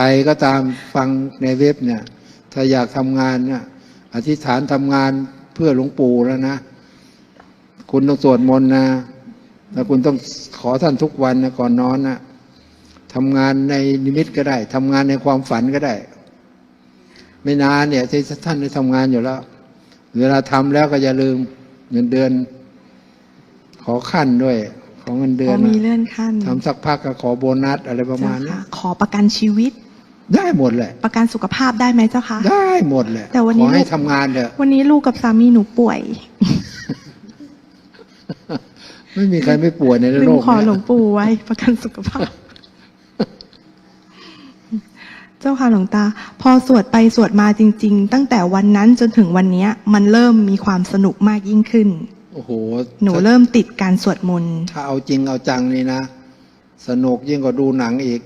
รก็ตามฟังในเว็บเนี่ย ถ้าอยากทำงานเนี่ยอธิษฐานทำงานเพื่อหลวงปู่แล้วนะ คุณต้องสวดมนต์นะแล้วคุณต้องขอท่านทุกวันนะก่อนนอนนะทำงานในนิมิตก็ได้ทำงานในความฝันก็ได้ ไม่นานเนี่ยที่ท่านได้ทำงานอยู่แล้ว เวลาทำแล้วก็อย่าลืมเงินเดือน ขอขั้นด้วยของเงินเดือ๋ออนมีนะเลื่อนขั้นทำสักพักก็ขอโบนัสอะไรประมาณเจ้าเนี้ยค่ะขอประกันชีวิต ได้หมดแหละประกันสุขภาพได้ไหมเจ้าคะได้หมดแหละแต่วันนี้ขอให้ลูกทำงานเถอะวันนี้ลูกกับสามีหนูป่วย ไม่มีใครไม่ป่วยในลืโลมกขอหลวเนี้งปู่ไว้ ประกันสุขภาพ เจ้าค่ะหลวงตา พอสวดไปสวดมาจริง ๆ ตั้งแต่วันนั้นจนถึงวันเนี้ยมันเริ่มมีความสนุกมากยิ่งขึ้นโอ้โหหนูถ้าเริ่มติดการสวดมนต์ถ้าเอาจริงเอาจังนี่นะสนุกยิ่งกว่าดูหนังอีก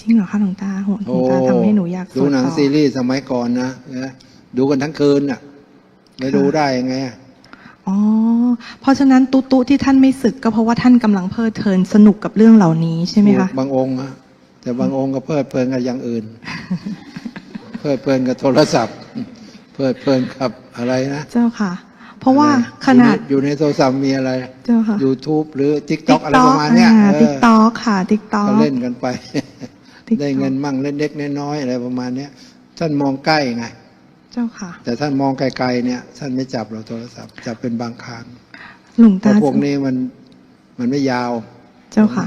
จริงเหรอคะหลวงตาโหหลโอ้วงตาทำให้หนูอยากสดูวดหนังต่อซีรีส์สมัยก่อนนะนะดูกันทั้งคืนน่ะไม่ดูได้ยังไงอะอ๋อ เพราะฉะนั้นตุตุที่ท่านไม่ศึกก็เพราะว่าท่านกำลังเพลิดเพลินสนุกกับเรื่องเหล่านี้ใช่ไหมคะบางองค์อะแต่บางองค์ก็เพลิดเพลินกับอย่างอื่น เพลิดเพลินกับโทรศัพท์ เพลิดเพลินกับอะไรนะเจ้าค่ะ เพราะว่าอะไรขนาดอยู่ในอยู่ในโทรศัพท์มีอะไรเจ้าค่ะ YouTube หรือ TikTok อะไรประมาณเนี้ยติ๊กเอต็ออกค่ะติ๊กต็อกก็เล่นกันไป TikTok ได้เงินมั่งเล่นเล็กๆน้อยๆอะไรประมาณเนี้ยท่านมองใกล้ไงเจ้าค่ะ แต่ท่านมองไกลๆเนี่ย ท่านไม่จับเราโทรศัพท์จับเป็นบางครั้งหลวงเพตาราะพวกนี้มันมันไม่ยาว เจ้าค่ะ